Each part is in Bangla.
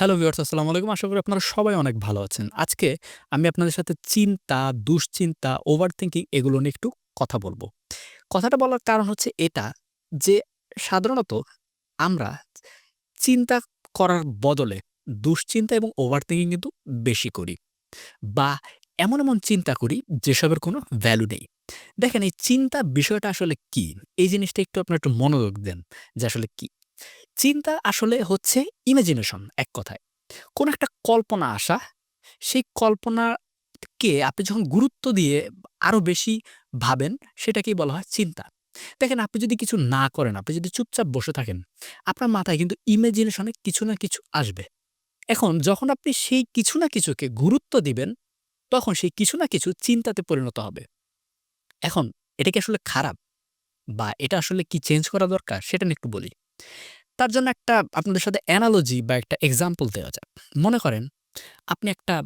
হ্যালো ভিউয়ার্স আসসালামু আলাইকুম। আশা করি আপনারা সবাই অনেক ভালো আছেন। আজকে আমি আপনাদের সাথে চিন্তা, দুশ্চিন্তা, ওভার থিংকিং এগুলো নিয়ে একটু কথা বলব কথাটা বলার কারণ হচ্ছে এটা যে সাধারণত আমরা চিন্তা করার বদলে দুশ্চিন্তা এবং ওভার থিংকিং কিন্তু বেশি করি। বা এমন, এমন চিন্তা করি যেসবের কোনো ভ্যালু নেই। দেখেন এই চিন্তা বিষয়টা আসলে কি? এই জিনিসটা একটু আপনারা একটু মনোযোগ দেন যে আসলে কি? চিন্তা আসলে হচ্ছে ইমাজিনেশন এক কথায়। কোন একটা কল্পনা আসা, সেই কল্পনাকে আপনি যখন গুরুত্ব দিয়ে আরও বেশি ভাবেন, সেটাকেই বলা হয় চিন্তা। দেখেন আপনি যদি কিছু না করেন, আপনি যদি চুপচাপ বসে থাকেন, আপনার মাথায় কিন্তু ইমাজিনেশনে কিছু না কিছু আসবে। এখন যখন আপনি সেই কিছু না কিছুকে গুরুত্ব দিবেন, তখন সেই কিছু না কিছু চিন্তাতে পরিণত হবে। এখন এটা কি আসলে খারাপ? বা এটা আসলে কি চেঞ্জ করা দরকার? সেটা নিয়ে একটু বলি। তার জন্য একটা আপনাদের সাথে অ্যানালজি বা একটা এক্সাম্পল দেওয়া যাক। মনে করেন আপনি একটা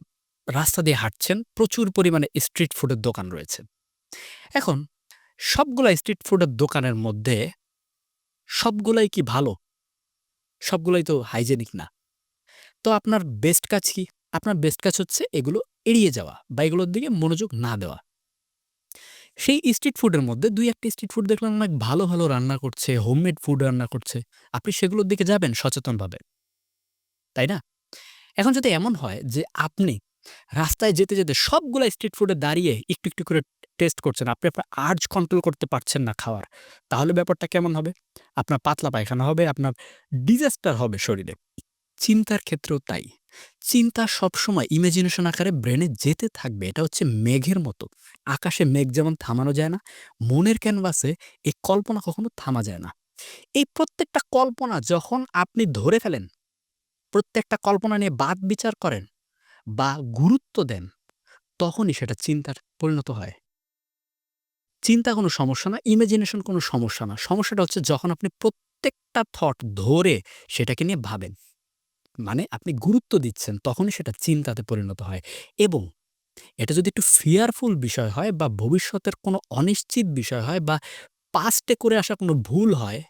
রাস্তা দিয়ে হাঁটছেন, প্রচুর পরিমাণে স্ট্রিট ফুডের দোকান রয়েছে। এখন সবগুলা স্ট্রিট ফুডের দোকানের মধ্যে সবগুলাই কি ভালো? সবগুলাই তো হাইজেনিক না। তো আপনার বেস্ট কাজ কি? আপনার বেস্ট কাজ হচ্ছে এগুলো এড়িয়ে যাওয়া বা এগুলোর দিকে মনোযোগ না দেওয়া। সেই স্ট্রিট ফুডের মধ্যে ২-১ টা স্ট্রিট ফুড দেখলাম অনেক ভালো, ভালো রান্না করছে, হোমমেড ফুড রান্না করছে। আপনি সেগুলোর দিকে যাবেন সচেতনভাবে। তাই না? এখন যদি এমন হয় যে আপনি রাস্তায় যেতে, যেতে সবগুলা স্ট্রিট ফুডে দাঁড়িয়ে একটু, একটু করে টেস্ট করছেন। আপনি আপনার আর্জ কন্ট্রোল করতে পারছেন না খাওয়ার। তাহলে ব্যাপারটা কেমন হবে? আপনার পাতলা পায়খানা হবে, আপনার ডিজাস্টার হবে শরীরে। চিন্তার ক্ষেত্রেও তাই। চিন্তা সবসময় ইমাজিনেশন আকারে ব্রেনে যেতে থাকবে। এটা হচ্ছে মেঘের মতো। আকাশে মেঘ যেমন থামানো যায় না, মনের ক্যানভাসে এই কল্পনা কখনো থামা যায় না। এই প্রত্যেকটা কল্পনা যখন আপনি ধরে ফেলেন, প্রত্যেকটা কল্পনা নিয়ে বাদ বিচার করেন বা গুরুত্ব দেন, তখনই সেটা চিন্তার পরিণত হয়। চিন্তা কোনো সমস্যা না, ইমাজিনেশন কোনো সমস্যা না। সমস্যাটা হচ্ছে যখন আপনি প্রত্যেকটা থট ধরে সেটাকে নিয়ে ভাবেন। মানে আপনি গুরুত্ব দিচ্ছেন, তখনই সেটা চিন্তাতে পরিণত হয় এবং এটা যদি একটু ফিয়ারফুল বিষয় হয় বা ভবিষ্যতের কোনো অনিশ্চিত বিষয় হয় বা পাস্টে করে আসা কোনো ভুল হয়,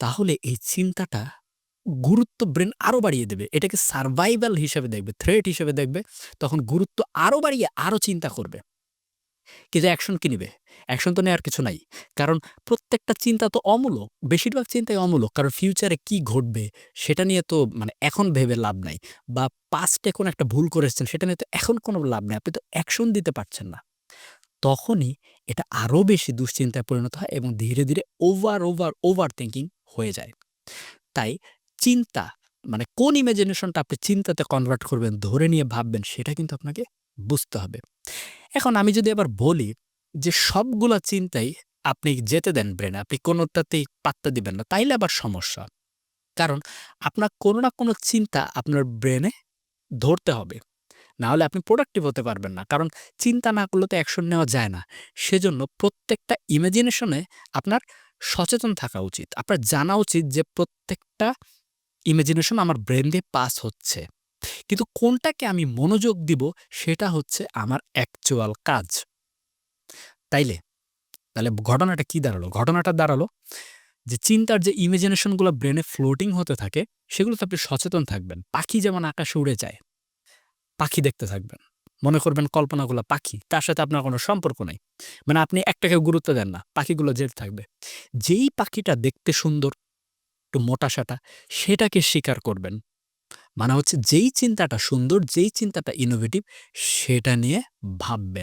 তাহলে এই চিন্তাটা গুরুত্ব ব্রেন আরও বাড়িয়ে দেবে। এটাকে সারভাইভাল হিসেবে দেখবে, থ্রেট হিসেবে দেখবে। তখন গুরুত্ব আরও বাড়িয়ে আরও চিন্তা করবে। কিন্তু অ্যাকশন কি নিবে? অ্যাকশন তো নেওয়ার কিছু নাই। কারণ প্রত্যেকটা চিন্তা তো অমূলক। বেশিরভাগ চিন্তাই অমূলক। কারণ ফিউচারে কি ঘটবে সেটা নিয়ে তো মানে এখন ভেবে লাভ নাই। বা পাস্টে কোনো একটা ভুল করেছেন সেটা নিয়ে তো এখন কোনো লাভ নেই। আপনি তো অ্যাকশন দিতে পারছেন না। তখনই এটা আরও বেশি দুশ্চিন্তায় পরিণত হয় এবং ধীরে, ধীরে ওভার, ওভার, ওভার থিংকিং হয়ে যায়। তাই চিন্তা মানে কোন ইমাজিনেশনটা আপনি চিন্তাতে কনভার্ট করবেন, ধরে নিয়ে ভাববেন সেটা কিন্তু আপনাকে বুঝতে হবে। এখন আমি যদি আবার বলি যে সবগুলা চিন্তাই আপনি যেতে দেন ব্রেনে, আপনি কোনোটাতেই পাত্তা দিবেন না, তাইলে আবার সমস্যা। কারণ আপনার কোনো না কোনো চিন্তা আপনার ব্রেনে ধরতে হবে। না হলে আপনি প্রোডাক্টিভ হতে পারবেন না। কারণ চিন্তা না করলে তো অ্যাকশন নেওয়া যায় না। সেজন্য প্রত্যেকটা ইমাজিনেশনে আপনার সচেতন থাকা উচিত। আপনার জানা উচিত যে প্রত্যেকটা ইমাজিনেশন আমার ব্রেন দিয়ে পাস হচ্ছে। কিন্তু কোনটাকে আমি মনোযোগ দিব সেটা হচ্ছে আমার অ্যাকচুয়াল কাজ। তাইলে? তাহলে ঘটনাটা কি দাঁড়াল? ঘটনাটা দাঁড়াল যে চিন্তার যে ইমাজিনেশনগুলো ব্রেনে ফ্লোটিং হতে থাকে সেগুলোতে আপনি সচেতন থাকবেন। পাখি যেমন আকাশে উড়ে যায়, পাখি দেখতে থাকবেন। মনে করবেন কল্পনাগুলা পাখি, তার সাথে আপনার কোনো সম্পর্ক নাই। মানে আপনি একটাকেও গুরুত্ব দেন না। পাখিগুলো যেতে থাকবে। যেই পাখিটা দেখতে সুন্দর, একটু মোটা-সাটা সেটাকে স্বীকার করবেন। মানে হচ্ছে যেই চিন্তাটা সুন্দর, যেই চিন্তাটা ইনোভেটিভ সেটা নিয়ে ভাববেন।